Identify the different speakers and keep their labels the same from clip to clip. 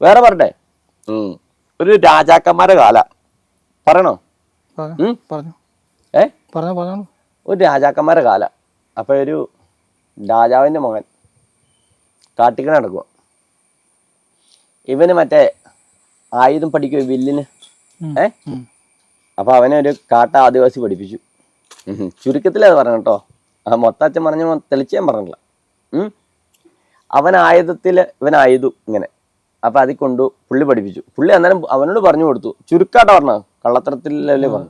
Speaker 1: വേറെ പറഞ്ഞേ ഉം. ഒരു രാജാക്കന്മാരെ കാല പറയണോ
Speaker 2: പറഞ്ഞു
Speaker 1: ഉം?
Speaker 2: പറഞ്ഞു
Speaker 1: ഏ
Speaker 2: പറഞ്ഞു
Speaker 1: ഒരു രാജാക്കന്മാരെ കാല അപ്പൊ ഒരു രാജാവിന്റെ മകൻ കാട്ടിക്കണ നടക്കുക ഇവന് മറ്റേ ആയുധം പഠിക്കുക വില്ലിന്. ഏ. അപ്പൊ അവനെ ഒരു കാട്ട ആദിവാസി പഠിപ്പിച്ചു. ചുരുക്കത്തിൽ അത് പറഞ്ഞു കേട്ടോ ആ മൊത്തച്ഛൻ പറഞ്ഞ തെളിച്ച് ഞാൻ പറഞ്ഞില്ല ഉം. അവൻ ആയുധത്തിൽ ഇവൻ ആയുധു ഇങ്ങനെ അപ്പൊ അതിൽ കൊണ്ടു പുള്ളി പഠിപ്പിച്ചു. പുള്ളി അന്നേരം അവനോട് പറഞ്ഞു കൊടുത്തു. ചുരുക്കാട്ട പറഞ്ഞു? കള്ളത്തരത്തിലല്ലേ പറഞ്ഞു?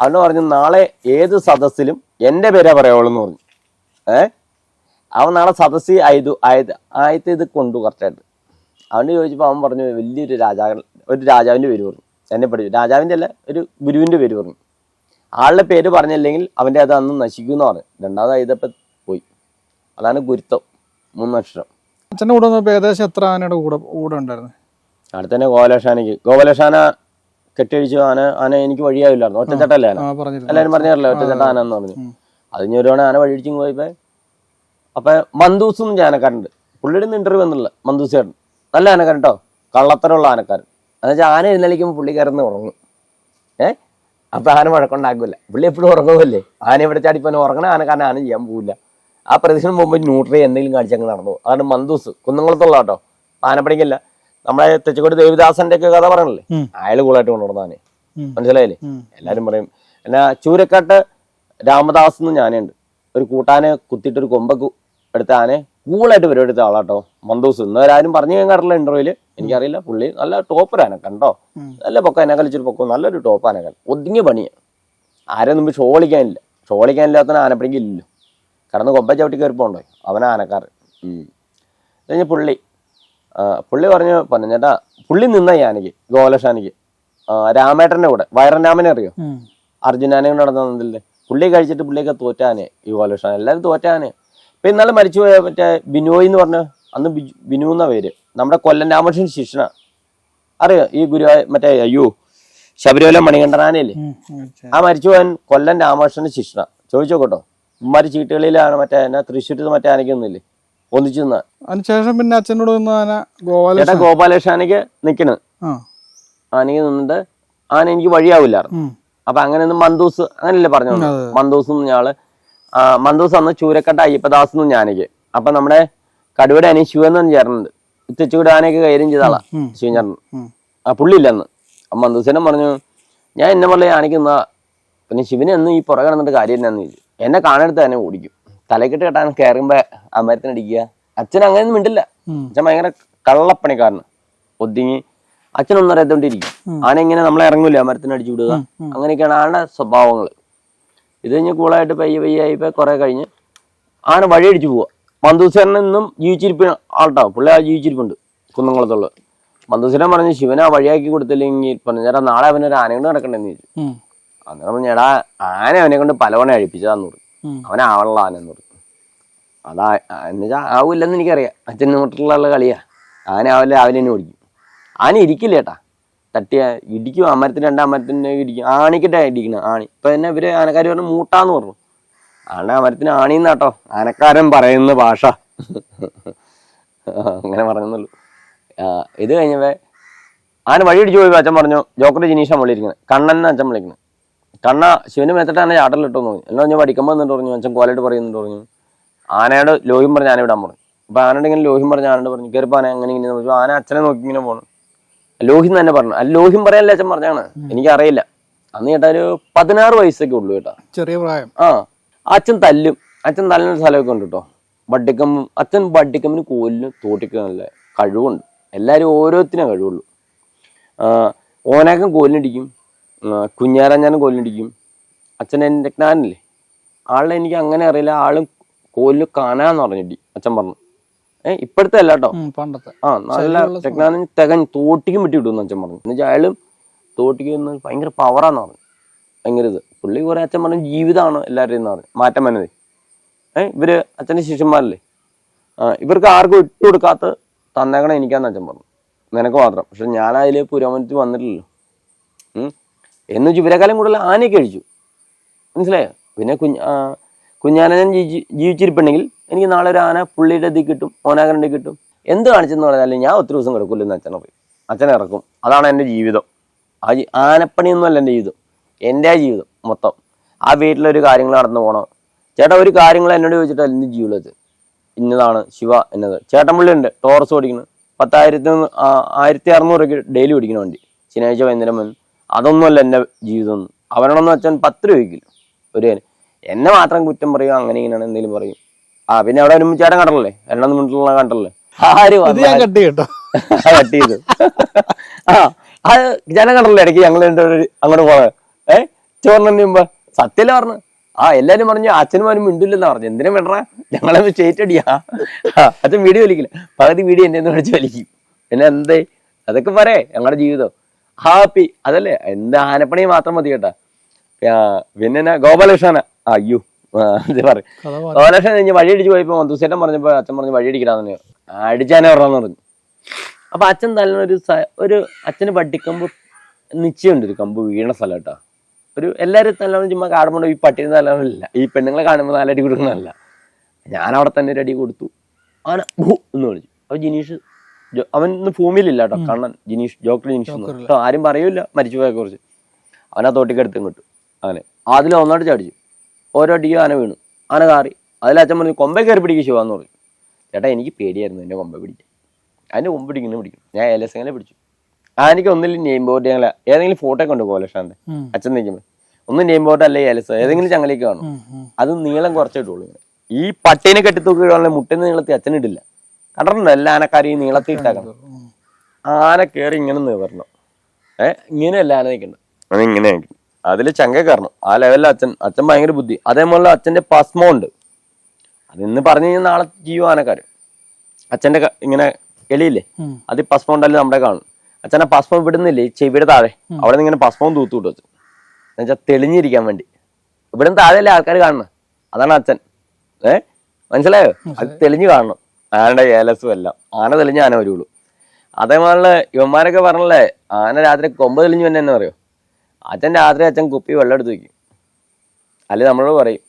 Speaker 1: അവനോട് പറഞ്ഞു നാളെ ഏത് സദസ്സിലും എന്റെ പേരെ പറയുള്ളൂ എന്ന് പറഞ്ഞു. ഏ? അവൻ നാളെ സദസ്സി ആയതു ആയത് ആയത്തെ ഇത് കൊണ്ടു കറക്റ്റായിട്ട്. അവന് ചോദിച്ചപ്പോൾ അവൻ പറഞ്ഞു വലിയൊരു രാജാ ഒരു രാജാവിന്റെ പേര് പറഞ്ഞു. എന്നെ പഠിച്ചു രാജാവിന്റെ അല്ല ഒരു ഗുരുവിന്റെ പേര് പറഞ്ഞു. ആളുടെ പേര് പറഞ്ഞില്ലെങ്കിൽ അവന്റെ അത് അന്ന് നശിക്കുമെന്ന് പറഞ്ഞു. രണ്ടാമത് പോയി. അതാണ് ഗുരുത്വം. മൂന്നക്ഷരം.
Speaker 2: അച്ഛന്റെ കൂടെ വന്നപ്പോൾ ഏകദേശം എത്ര ആനയുടെ കൂടെ കൂടെ ഉണ്ടായിരുന്നു?
Speaker 1: അവിടെ തന്നെ ഗോപലക്ഷാനയ്ക്ക് ഗോപലക്ഷാന കെട്ടിയടിച്ചു. ആന ആന എനിക്ക് വഴിയാവില്ലായിരുന്നു. ഒറ്റച്ചട്ടല്ലേ ആന? എല്ലാവരും പറഞ്ഞല്ലോ ഒറ്റച്ചട്ട ആന എന്ന് പറഞ്ഞു.
Speaker 2: ഉം.
Speaker 1: അത് ഇനി ഒരു ആന വഴിയിടിച്ചും പോയപ്പോ അപ്പൊ മന്ദൂസും ആനക്കാരുണ്ട് പുള്ളിയുടെ ഇന്റർവ്യൂ വന്നില്ല മന്ദൂസ് ചേട്ടൻ നല്ല ആനക്കാരൻ കേട്ടോ കള്ളത്തരമുള്ള ആനക്കാരൻ. എന്നുവെച്ചാൽ ആന എഴുന്നള്ളിക്കുമ്പോൾ പുള്ളി കയറുന്ന ഉറങ്ങും. ഏ? അപ്പൊ ആന വഴക്കുണ്ടാക്കില്ല പുള്ളി എപ്പോഴും ഉറങ്ങുമല്ലേ? ആന ഇവിടെ ചാടിപ്പോ ഉറങ്ങണ ആനക്കാരൻ ആന ചെയ്യാൻ പോവില്ല. ആ പ്രദക്ഷിണം പോകുമ്പോൾ ന്യൂട്രി എന്തെങ്കിലും കാണിച്ചങ്ങ് നടന്നു. അതാണ് മന്ദൂസ്. കുന്നംകുളത്തുള്ള കേട്ടോ ആനപ്പടിക്കല്ല. നമ്മളെ തെച്ചക്കോട് ദേവിദാസന്റെ ഒക്കെ കഥ പറയണല്ലേ അയാൾ കൂളായിട്ട്
Speaker 2: കൊണ്ടുവന്നതാണ്.
Speaker 1: മനസ്സിലായില്ലേ? എല്ലാരും പറയും എന്നാ ചൂരക്കാട്ട് രാമദാസ് എന്ന് ഞാനുണ്ട്. ഒരു കൂട്ടാനെ കുത്തിയിട്ട് ഒരു കൊമ്പക്ക് എടുത്ത ആനെ കൂളായിട്ട് പരിപാടി എടുത്ത ആളാട്ടോ മന്ദൂസ്. ഇന്നവരാരും പറഞ്ഞു കേൾക്കാറില്ല ഇന്റർവ്യൂൽ എനിക്കറിയില്ല പുള്ളി നല്ല ടോപ്പർ
Speaker 2: കണ്ടോ?
Speaker 1: നല്ല പൊക്ക എന്നെ കളിച്ചൊരു പൊക്കം നല്ലൊരു ടോപ്പ് ആനക്കൻ ഒതുങ്ങിയ പണിയാണ് ആരെ മുമ്പ് ഷോ കളിക്കാനില്ല ആനപ്പണിക്കില്ലല്ലോ കടന്ന് കൊമ്പ ചവിട്ടി കയറിപ്പോണ്ടോ അവൻ ആനക്കാർ കഴിഞ്ഞ് പുള്ളി. പുള്ളി പറഞ്ഞു പൊന്നഞ്ഞേട്ടാ പുള്ളി നിന്ന ഞാനിക്ക് ഗോലഷാനിക്ക് രാമേട്ടന്റെ കൂടെ വയറൻ രാമനെ അറിയോ. അർജുനാനെ കൊണ്ട് നടന്നില്ലേ പുള്ളി കഴിച്ചിട്ട് പുള്ളിയൊക്കെ തോറ്റാനെ ഈ ഗോലഷാൻ എല്ലാവരും തോറ്റാനെ ഇപ്പൊ ഇന്നാളെ മരിച്ചുപോയ മറ്റേ ബിനോയ് എന്ന് പറഞ്ഞ അന്ന് ബിനു എന്ന പേര്? നമ്മുടെ കൊല്ലം രാമകൃഷ്ണൻ ശിക്ഷണ അറിയോ? ഈ ഗുരു മറ്റേ അയ്യോ ശബരിമല മണികണ്ഠനാനയല്ലേ? ആ മരിച്ചു മരിച്ചുപോയൻ കൊല്ലം രാമകൃഷ്ണൻ ശിക്ഷണ ചോദിച്ചോക്കട്ടോ. ഉമ്മാര് ചീട്ടുകളിലാണ് മറ്റേ എന്നാ തൃശ്ശൂർ മറ്റേ ആനയ്ക്കൊന്നുമില്ലേ ഒന്നിച്ചു നിന്നാ
Speaker 2: അതിനുശേഷം പിന്നെ അച്ഛനോട് വന്ന ആന
Speaker 1: ചേട്ടാ ഗോപാലകൃഷ്ണാനയ്ക്ക് നിക്കണ്.
Speaker 2: ആ.
Speaker 1: ആനയ്ക്ക് നിന്നിട്ട് ആന എനിക്ക് വഴിയാവില്ലായിരുന്നു.
Speaker 2: ഉം.
Speaker 1: അപ്പൊ അങ്ങനെ ഒന്ന് മന്ദൂസ് അങ്ങനെയല്ലേ പറഞ്ഞു
Speaker 2: അതെ.
Speaker 1: മന്ദൂസ് എന്ന് ഞാൾ ആ, മന്ദൂസ് അന്ന് ചൂരക്കട്ട അയ്യപ്പദാസ് എന്ന് ഞാനേക്ക് അപ്പൊ നമ്മുടെ കടുവയുടെ അനി ശിവൻ എന്ന് ചേർന്നുണ്ട് തെച്ചുകൂടെ ആനയൊക്കെ കൈകാര്യം ചെയ്ത ആളാ
Speaker 2: ഉം.
Speaker 1: ശിവൻ ചേർന്ന് ആ പുള്ളി ഇല്ല അന്ന് മന്ദൂസിനെ പറഞ്ഞു ഞാൻ എന്നെ പറഞ്ഞ ആനയ്ക്ക് നിന്നാ പിന്നെ ശിവനെ ഈ പുറകെ നടന്നിട്ട് കാര്യം എന്നാന്ന് ചോദിച്ചു. എന്നെ കാണെടുത്ത് തന്നെ ഓടിക്കും. തലക്കെട്ട് കെട്ടാൻ കയറുമ്പോ അമരത്തിനടിക്കുക അച്ഛൻ അങ്ങനെയൊന്നും മിണ്ടില്ല. അച്ഛൻ ഭയങ്കര കള്ളപ്പണിക്കാരന്. ഒതുങ്ങി അച്ഛനൊന്നും അറിയാത്തോണ്ടിരിക്കും. ആനെങ്ങനെ ഇങ്ങനെ നമ്മളെ ഇറങ്ങൂല മരത്തിന് അടിച്ചു വിടുക. അങ്ങനെയൊക്കെയാണ് ആനയുടെ സ്വഭാവങ്ങൾ ഇത് കഴിഞ്ഞ് കൂളായിട്ട് പയ്യെ പയ്യെ ആയിപ്പോ കുറെ കഴിഞ്ഞ് ആന വഴി അടിച്ചു പോവുക മന്ദൂസേരൻ ഇന്നും ജീവിച്ചിരിപ്പ് ആൾട്ടാവും. പുള്ളി ആ ജീവിച്ചിരിപ്പുണ്ട് കുന്നംകുളത്തുള്ള. മന്ദൂസരൻ പറഞ്ഞു ശിവനെ ആ വഴിയാക്കി കൊടുത്തില്ലെങ്കിൽ പറഞ്ഞു ചേട്ടാ നാളെ അവനൊരു ആന നടക്കണ്ടെന്ന് ചോദിച്ചു. അന്നേരം പറഞ്ഞു ചേടാ ആന അവനെ കൊണ്ട് പലവണ അഴിപ്പിച്ചതാന്ന് പറഞ്ഞു.
Speaker 2: അവനാവണുള്ള
Speaker 1: അവനാവനുള്ള ആന എന്ന് പറഞ്ഞു. അതാ എന്നുവെച്ചാൽ ആവില്ലെന്ന് എനിക്കറിയാം. അച്ഛൻ നോട്ടിലുള്ള കളിയാ. ആന ആവില്ല രാവിലെ തന്നെ ഓടിക്കും. ആന ഇരിക്കില്ല ഏട്ടാ. തട്ടിയ ഇടിക്കും. അമരത്തിന് രണ്ടാം അമ്മരത്തിന് ഇടിക്കും. ആണിക്കിട്ടാ ഇടിക്കണം ആണി ഇപ്പൊ തന്നെ ഇവർ ആനക്കാർ പറഞ്ഞു മൂട്ടാന്ന് പറഞ്ഞു. ആണ അമരത്തിന് ആണിന്നാട്ടോ ആനക്കാരൻ പറയുന്ന ഭാഷ. അങ്ങനെ പറയുന്നുള്ളൂ ഇത് കഴിഞ്ഞപ്പോ ആന വഴി ഇടിച്ചു പോയി അച്ഛൻ പറഞ്ഞു ജോക്കർ ജിനീഷ വിളിയിരിക്കുന്നത് കണ്ണൻ അച്ഛൻ വിളിക്കുന്നത് കണ്ണ ശിവന് മേത്തിട്ട് ആന ചാട്ടലിട്ടോ നോക്കി എല്ലാം ഞാൻ പഠിക്കുമ്പോൾ എന്നിട്ട് പറഞ്ഞു? അച്ഛൻ കോലായിട്ട് പറയുന്നുണ്ട് പറഞ്ഞു. ആനയുടെ ലോഹിം പറഞ്ഞ് ആന വിടാൻ പറഞ്ഞു. അപ്പൊ ആനയുടെ ഇങ്ങനെ ലോഹിം പറഞ്ഞ ആനോട് പറഞ്ഞു കയറിപ്പോ ആന അങ്ങനെ ഇങ്ങനെ പറഞ്ഞു ആന അച്ഛനെ നോക്കി ഇങ്ങനെ പോകണം ലോഹിം തന്നെ പറഞ്ഞു. അല്ല ലോഹിം പറയാനല്ലേ അച്ഛൻ പറഞ്ഞാണ്? എനിക്കറിയില്ല. അന്ന് ചേട്ടാ ഒരു പതിനാറ് വയസ്സൊക്കെ ഉള്ളൂ കേട്ടാ.
Speaker 2: ചെറിയ പ്രായം.
Speaker 1: ആ അച്ഛൻ തല്ലും. അച്ഛൻ തല്ലുന്ന സ്ഥലമൊക്കെ ഉണ്ട് കേട്ടോ. വട്ടിക്കമ്പും അച്ഛൻ വട്ടിക്കമ്പിന് കോലിന് തോട്ടിക്ക് നല്ല കഴിവുണ്ട്. എല്ലാവരും ഓരോരുത്തരും കഴിവുള്ളൂ. ആ, ഓനാക്കം കോലിനടിക്കും. ആ, ഞാൻ കോലിനടിക്കും അച്ഛൻ എന്റെ ജ്ഞാനില്ലേ ആളെ എനിക്ക് അങ്ങനെ അറിയില്ല. ആളും കോലിന് കാണാന്ന് പറഞ്ഞിട്ടി അച്ഛൻ പറഞ്ഞു. ഏ ഇപ്പോഴത്തെ അല്ല കേട്ടോ
Speaker 2: പണ്ടത്തെ.
Speaker 1: ആ നല്ല ടെക്നാലജി തികഞ്ഞ് തോട്ടിക്കും വിട്ടി വിടുമെന്ന് അച്ഛൻ പറഞ്ഞു. എന്നുവെച്ചാൽ അയാളും തോട്ടിക്ക് ഭയങ്കര പവറാന്ന് പറഞ്ഞു. ഭയങ്കര ഇത്. പുള്ളി കുറെ അച്ഛൻ പറഞ്ഞു ജീവിതമാണ് എല്ലാവരുടെയും എന്ന് പറഞ്ഞു. മാറ്റം വന്നത്. ഏഹ് ഇവർ അച്ഛന്റെ ശിഷ്യന്മാരല്ലേ? ആ ഇവർക്ക് ആർക്കും ഇട്ട് കൊടുക്കാത്ത തന്നേക്കണം എനിക്കാന്ന് അച്ഛൻ പറഞ്ഞു. നിനക്ക് മാത്രം. പക്ഷെ ഞാൻ അതിൽ പുരോഗമനത്തിൽ വന്നിട്ടില്ലല്ലോ. എന്ന് വെച്ച് ഇവരെക്കാലം കൂടുതൽ ആനയൊക്കെ കഴിച്ചു. മനസ്സിലായോ? പിന്നെ കുഞ്ഞ് ആ, കുഞ്ഞാന ഞാൻ ജീവി- ജീവിച്ചിരിപ്പുണ്ടെങ്കിൽ എനിക്ക് നാളെ ഒരു ആന പുള്ളിയുടെ ഇതിൽ കിട്ടും ഓനാകരന്റെ കിട്ടും. എന്ത് കാണിച്ചെന്ന് പറഞ്ഞാലും ഞാൻ ഒത്തിരി ദിവസം കിടക്കില്ലെന്ന് അച്ഛനെ പോയി. അച്ഛനെ ഇറക്കും. അതാണ് എന്റെ ജീവിതം. ആ ആനപ്പണിയൊന്നുമല്ല എന്റെ ജീവിതം. എന്റെ ജീവിതം മൊത്തം. ആ വീട്ടിലൊരു കാര്യങ്ങൾ നടന്നു പോകണം ചേട്ടാ ഒരു കാര്യങ്ങൾ എന്നോട് ചോദിച്ചിട്ട് ഇന്ന് ജീവിതത്തിൽ. ഇന്നതാണ് ശിവ എന്നത്. ചേട്ടൻ പുള്ളി ഉണ്ട് ടോറസ് ഓടിക്കുന്നത് പത്തായിരത്തി ആയിരത്തി അറുന്നൂറ് ഡെയിലി ഓടിക്കുന്ന വണ്ടി. ശനിയാഴ്ച വൈകുന്നേരം വന്ന് അതൊന്നുമല്ല എന്റെ ജീവിതം. അവനോടൊന്നും അച്ഛൻ പത്ത് രൂപയ്ക്കില്ല ഒരു. എന്നെ മാത്രം കുറ്റം പറയും അങ്ങനെ ഇങ്ങനെയാണ് എന്തെങ്കിലും പറയും. ആ പിന്നെ അവിടെ ഒരു ചേട്ടൻ കണ്ടല്ലേ? രണ്ടാം മിനിറ്റുള്ള കണ്ടല്ലേ? ആര്
Speaker 2: കട്ട് കേട്ടോ.
Speaker 1: കട്ട് ചെയ്തു. ആ അത് ജനം കണ്ടല്ലോ? ഇടയ്ക്ക് ഞങ്ങൾ അങ്ങോട്ട് പോണത് ഏ ചോറിന് മുമ്പ്. സത്യല്ലേ പറഞ്ഞു? ആ എല്ലാരും പറഞ്ഞു അച്ഛനുമാരും മിണ്ടില്ലെന്ന് പറഞ്ഞു. എന്തിനും വേണ്ട ഞങ്ങളെ സ്റ്റേറ്റ് അടിയാ. അച്ഛൻ വീഡിയോ വലിക്കില്ല. പകുതി വീഡിയോ എന്നെ വിളിച്ച് വലിക്കും. പിന്നെ എന്തേ? അതൊക്കെ പറയേ ഞങ്ങളുടെ ജീവിതം. ഹാപ്പി. അതല്ലേ? എന്താ ആനപ്പണി മാത്രം മതി കേട്ടാ. പിന്നെ ഗോപാലകൃഷ്ണന. അയ്യോ. ഗോപാലകൃഷ്ണൻ കഴിഞ്ഞ് വഴി അടിച്ച് പോയപ്പോ മന്ദൂസേട്ടൻ പറഞ്ഞപ്പോ അച്ഛൻ പറഞ്ഞു വഴി പറഞ്ഞു. അടിച്ചാനേ പറഞ്ഞെന്ന് പറഞ്ഞു. അപ്പൊ അച്ഛൻ തന്നെ ഒരു ഒരു അച്ഛന് പട്ടിക്കമ്പ് നിശ്ചയമുണ്ട്. ഒരു കമ്പ് വീണ സ്ഥലം കേട്ടോ. ഒരു എല്ലാവരും തല്ലാണ് ചുമ്മാ കാണുമ്പോൾ ഈ പട്ടിന് തല്ലാനില്ല ഈ പെണ്ണുങ്ങളെ കാണുമ്പോൾ നാലടി കൊടുക്കണമല്ല ഞാൻ അവിടെ തന്നെ ഒരു അടി കൊടുത്തു. അവനെ ഭൂ എന്ന് പറഞ്ഞു അപ്പൊ ജിനീഷ് അവൻ ഇന്ന് ഭൂമിയിലില്ല കേട്ടോ കണ്ണൻ ജിനീഷ് ജോക്കർ ജിനീഷ്. കേട്ടോ ആരും പറയൂല മരിച്ചുപോയെ കുറിച്ച്. അവനാ തോട്ടിക്കെടുത്തും കിട്ടും അങ്ങനെ. അതിൽ ഒന്നായിട്ട് ചാടിച്ചു. ഓരോ അടിക്കും ആന വീണു. ആന കാറി. അതിൽ അച്ഛൻ പറഞ്ഞു കൊമ്പേ കയറി പിടിക്കും ശിവാന്ന് പറഞ്ഞു. ചേട്ടാ എനിക്ക് പേടിയായിരുന്നു എന്നെ കൊമ്പ പിടിക്കാൻ. അതിന്റെ കൊമ്പ് പിടിക്കുന്നു പിടിക്കും. ഞാൻ ഏലസങ്ങനെ പിടിച്ചു. ആനയ്ക്ക് ഒന്നിലും നെയിം ബോർഡ് ഞങ്ങൾ ഏതെങ്കിലും ഫോട്ടോ കൊണ്ട് കോലക്ഷാന്റെ
Speaker 2: ഉം.
Speaker 1: അച്ഛൻ നിൽക്കുമ്പോൾ ഒന്ന് നെയിം ബോർഡ് അല്ലേ ഏലസ് ഏതെങ്കിലും ചങ്ങലേക്ക് കാണും. അത് നീളം കുറച്ചിട്ടുള്ളൂ. ഈ പട്ടീനെ കെട്ടിത്തൂക്കിയുള്ള മുട്ടിന് നീളത്തിൽ അച്ഛനിടില്ല കണ്ടിട്ടുണ്ടോ? എല്ലാ ആനക്കാരെയും നീളത്തിൽ ഇട്ടാക്കണം ആന കയറി ഇങ്ങനെ നിവർന്നു. ഏഹ് ഇങ്ങനെയല്ല ആന നിൽക്കുന്നത്? അത് ഇങ്ങനെ അതിൽ ചങ്ക കയറണം. ആ ലെവലിൽ അച്ഛൻ അച്ഛൻ ഭയങ്കര ബുദ്ധി. അതേപോലെ അച്ഛന്റെ പസ്മോ ഉണ്ട്. അത് ഇന്ന് പറഞ്ഞു കഴിഞ്ഞാൽ നാളെ ജീവ ആനക്കാര്. അച്ഛന്റെ ഇങ്ങനെ എലിയില്ലേ. അത് പസ്മം ഉണ്ടല്ലോ നമ്മുടെ കാണും അച്ഛനെ പസ്മം വിടുന്നില്ലേ ചെവിയുടെ താഴെ. അവിടെ നിന്ന് ഇങ്ങനെ പസ്മവും തൂത്തു വിട്ടു വെച്ചു. എന്നുവെച്ചാൽ തെളിഞ്ഞിരിക്കാൻ വേണ്ടി. ഇവിടെ താഴെയല്ലേ ആൾക്കാർ കാണുന്നത്? അതാണ് അച്ഛൻ. ഏഹ് മനസ്സിലായോ. അത് തെളിഞ്ഞു കാണണം. ആനയുടെ ഏലസും എല്ലാം. ആന തെളിഞ്ഞ ആന വരുള്ളൂ. അതേമാതിരി ഇവന്മാരൊക്കെ പറഞ്ഞല്ലേ ആന രാത്രി കൊമ്പ് തെളിഞ്ഞു തന്നെ എന്ന് പറയോ? അച്ഛൻ രാത്രി അച്ഛൻ കുപ്പി വെള്ളം എടുത്ത് വയ്ക്കും അല്ലെ നമ്മളോട് പറയും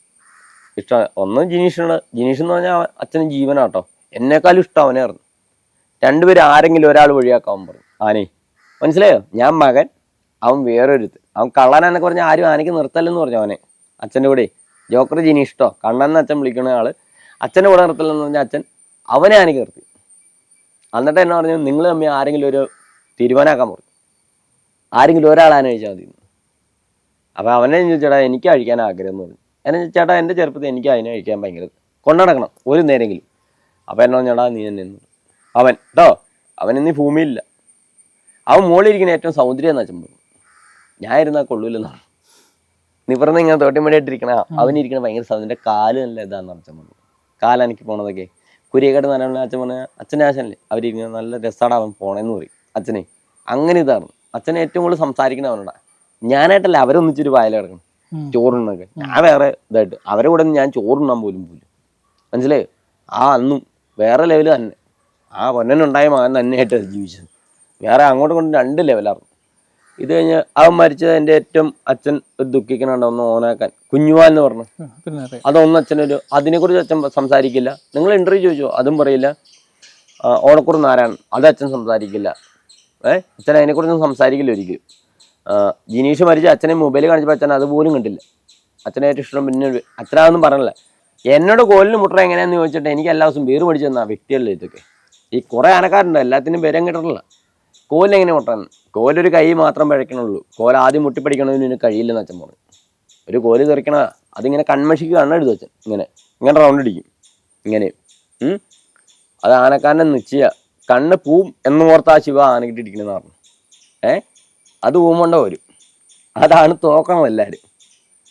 Speaker 1: ഇഷ്ടം ഒന്നും ജിനീഷാണ് ജിനീഷ് എന്ന് പറഞ്ഞാൽ അച്ഛന് ജീവനാട്ടോ. എന്നെക്കാളും ഇഷ്ടം അവനെ പറഞ്ഞു. രണ്ടുപേരും ആരെങ്കിലും ഒരാൾ വഴിയാക്കാൻ പറഞ്ഞു. ആനേ മനസ്സിലായോ? ഞാൻ മകൻ അവൻ വേറൊരുത്ത്. അവൻ കള്ളനാന്നൊക്കെ പറഞ്ഞാൽ ആരും ആനയ്ക്ക് നിർത്തല്ലെന്ന് പറഞ്ഞു അവനെ. അച്ഛന്റെ കൂടെ. ജോക്കർ ഇഷ്ടോ കണ്ണെന്ന് അച്ഛൻ വിളിക്കുന്ന ആൾ. അച്ഛന്റെ കൂടെ നിർത്തല്ലെന്ന് പറഞ്ഞാൽ അച്ഛൻ അവനെ ആനയ്ക്ക് നിർത്തി. എന്നിട്ട് എന്നെ പറഞ്ഞു നിങ്ങൾ തമ്മിൽ ആരെങ്കിലും ഒരു തീരുമാനമാക്കാൻ പറഞ്ഞു ആരെങ്കിലും ഒരാൾ ആന കഴിച്ചാൽ മതി. അപ്പൊ അവനെ ചോദിച്ചേട്ടാ ചോദിച്ചു, ചേട്ടാ എനിക്ക് കഴിക്കാൻ ആഗ്രഹം എന്ന് പറഞ്ഞു. എന്നെ ചേട്ടാ എന്റെ ചെറുപ്പത്തിൽ എനിക്ക് അതിനെ കഴിക്കാൻ ഭയങ്കര കൊണ്ടുനടക്കണം ഒരു നേരെങ്കിലും. അപ്പൊ എന്നോ ചേട്ടാ നീ എന്നെ. അവൻ കേട്ടോ അവൻ ഇന്ന് ഭൂമിയില്ല ഭൂമിയിലില്ല. അവൻ മുകളിലിരിക്കുന്ന ഏറ്റവും സൗന്ദര്യം എന്ന് പറഞ്ഞു. ഞാൻ ഇരുന്നാൽ കൊള്ളൂലെന്നാണ് നിവർന്ന് ഇങ്ങനെ തോട്ടിമടിയായിട്ടിരിക്കണ അവനിരിക്കണ ഭയങ്കര സൗന്ദര്യം. കാൽ നല്ല ഇതാന്ന് പറഞ്ഞു. കാലനക്ക് പോണതൊക്കെ കുരിയക്കാട് നല്ല അച്ഛൻ പറഞ്ഞാൽ അച്ഛന്റെ ആശനല്ലേ? അവരിങ്ങനെ നല്ല രസമാണ് അവൻ പോണേന്ന് പറയും. അച്ഛനെ. അങ്ങനെ ഇതാണ്. അച്ഛനെ ഏറ്റവും കൂടുതൽ സംസാരിക്കണ അവനോടാ. ഞാനായിട്ടല്ല അവരൊന്നിച്ചൊരു വായല കിടക്കണം. ചോറുണ്ണൊക്കെ. ഞാൻ വേറെ ഇതായിട്ട്. അവരെ കൂടെ ഞാൻ ചോറുണ്ണാൻ പോലും പോലും മനസ്സിലേ ആ അന്നും വേറെ ലെവൽ തന്നെ. ആ പൊന്നനുണ്ടായ മകൻ തന്നെയായിട്ട് ജീവിച്ചത്. വേറെ അങ്ങോട്ട് കൊണ്ട് രണ്ട് ലെവലായിരുന്നു ഇത് കഴിഞ്ഞ് അവൻ മരിച്ചത് എന്റെ ഏറ്റവും അച്ഛൻ ഒരു ദുഃഖിക്കണുണ്ട് ഒന്ന് ഓനാക്കാൻ. കുഞ്ഞുവാൻ എന്ന് പറഞ്ഞു അതൊന്നും അച്ഛനൊരു അതിനെക്കുറിച്ച് അച്ഛൻ സംസാരിക്കില്ല. നിങ്ങൾ ഇന്റർവ്യൂ ചോദിച്ചോ? അതും പറയില്ല. ഓണക്കുറുന്ന് ആരാണ് നാരായണൻ. അത് അച്ഛൻ സംസാരിക്കില്ല. ഏ? അച്ഛൻ അതിനെക്കുറിച്ചൊന്നും സംസാരിക്കില്ല ഒരിക്കലും. ജിനീഷ് മരിച്ച അച്ഛനെ മൊബൈൽ കാണിച്ചപ്പോൾ അച്ഛൻ അതുപോലും കണ്ടില്ല. അച്ഛനെ ഏറ്റവും ഇഷ്ടം പിന്നെ അച്ഛനാതൊന്നും പറഞ്ഞില്ല. എന്നോട് കോലിന് മുട്ട എങ്ങനെയാന്ന് ചോദിച്ചിട്ട് എനിക്ക് എല്ലാ ദിവസവും പേര് പഠിച്ചു തന്നാ വ്യക്തികളിൽ ഇതൊക്കെ. ഈ കുറെ ആനക്കാരുണ്ട് എല്ലാത്തിനും പേരും കിട്ടണില്ല കോലിനെങ്ങനെ മുട്ടാന്ന് കോലൊരു കൈ മാത്രം പഴക്കണുള്ളൂ. കോൽ ആദ്യം മുട്ടിപ്പടിക്കണതിന് ഇതിന് കഴിയില്ലെന്ന് അച്ഛൻ പറഞ്ഞു. ഒരു കോൽ തെറിക്കണ അതിങ്ങനെ കൺമഷിക്ക് കണ്ണെടുത്ത് വെച്ചൻ ഇങ്ങനെ ഇങ്ങനെ റൗണ്ട് അടിക്കും. ഇങ്ങനെ അത് ആനക്കാരന്റെ നിശ്ചയ കണ്ണ് പൂവും എന്ന് ഓർത്താ ശിവ ആനക്കിട്ട് ഇരിക്കണമെന്ന് പറഞ്ഞു. ഏ? അത് പൂമുണ്ട വരും. അതാണ് തോക്കണം എല്ലാവരും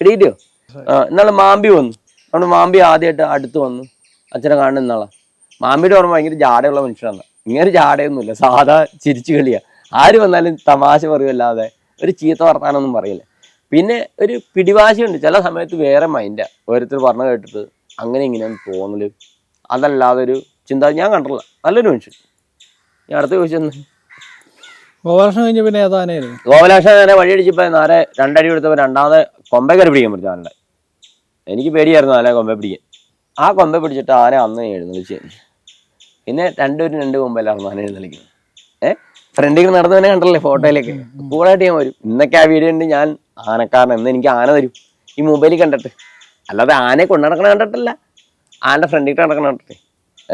Speaker 1: പിടിയിട്ടോ ഇന്നാൾ മാമ്പി വന്നു. അവിടെ മാമ്പി ആദ്യമായിട്ട് അടുത്ത് വന്നു. അച്ഛനെ കാണുന്ന ഇന്നാളാ. മാമ്പിയുടെ ഓർമ്മ ഭയങ്കര ജാടയുള്ള മനുഷ്യനാണ്. ഇങ്ങനെ ജാടയൊന്നുമില്ല. സാധാ ചിരിച്ചു കളിയാ. ആര് വന്നാലും തമാശ പറയുമല്ലാതെ ഒരു ചീത്ത വർത്താനൊന്നും പറയില്ല. പിന്നെ ഒരു പിടിവാശിയുണ്ട്. ചില സമയത്ത് വേറെ മൈൻഡാ ഓരോരുത്തർ പറഞ്ഞു കേട്ടിട്ട് അങ്ങനെ ഇങ്ങനെയാണ് തോന്നൽ. അതല്ലാതെ ഒരു ചിന്ത ഞാൻ കണ്ടില്ല നല്ലൊരു മനുഷ്യൻ. ഞാൻ അടുത്ത ചോദിച്ചെന്ന്
Speaker 2: ഗോപാലകൃഷ്ണൻ കഴിഞ്ഞ പിന്നെ ഏതാനായിരുന്നു
Speaker 1: ഗോപലാക്ഷൻ നേരെ വഴിയടിച്ചപ്പോൾ നേരെ രണ്ടടി കൊടുത്തപ്പോൾ രണ്ടാമത് കൊമ്പ കയറി പിടിക്കാൻ പറ്റും ആനെ എനിക്ക് പേടിയായിരുന്നു ആനെ കൊമ്പ പിടിക്കാൻ. ആ കൊമ്പ പിടിച്ചിട്ട് ആനെ അന്ന് എഴുന്നള്ളിച്ച് പിന്നെ രണ്ടുപേരും രണ്ട് കൊമ്പല്ലായിരുന്നു ആന എഴുന്നള്ളിക്കുന്നത്. ഏഹ് ഫ്രണ്ടിൽ നടന്നവനെ കണ്ടല്ലേ ഫോട്ടോയിലേക്ക് കൂടായിട്ട് ഞാൻ വരും. ഇന്നൊക്കെ ആ വീഡിയോ ഉണ്ട് ഞാൻ ആനക്കാരൻ എന്ന് എനിക്ക് ആന തരും. ഈ മൊബൈലിൽ കണ്ടിട്ട്. അല്ലാതെ ആനയെ കൊണ്ടു നടക്കണ കണ്ടിട്ടല്ല. ആന്റെ ഫ്രണ്ടിൽ നടക്കണ കണ്ടിട്ട്.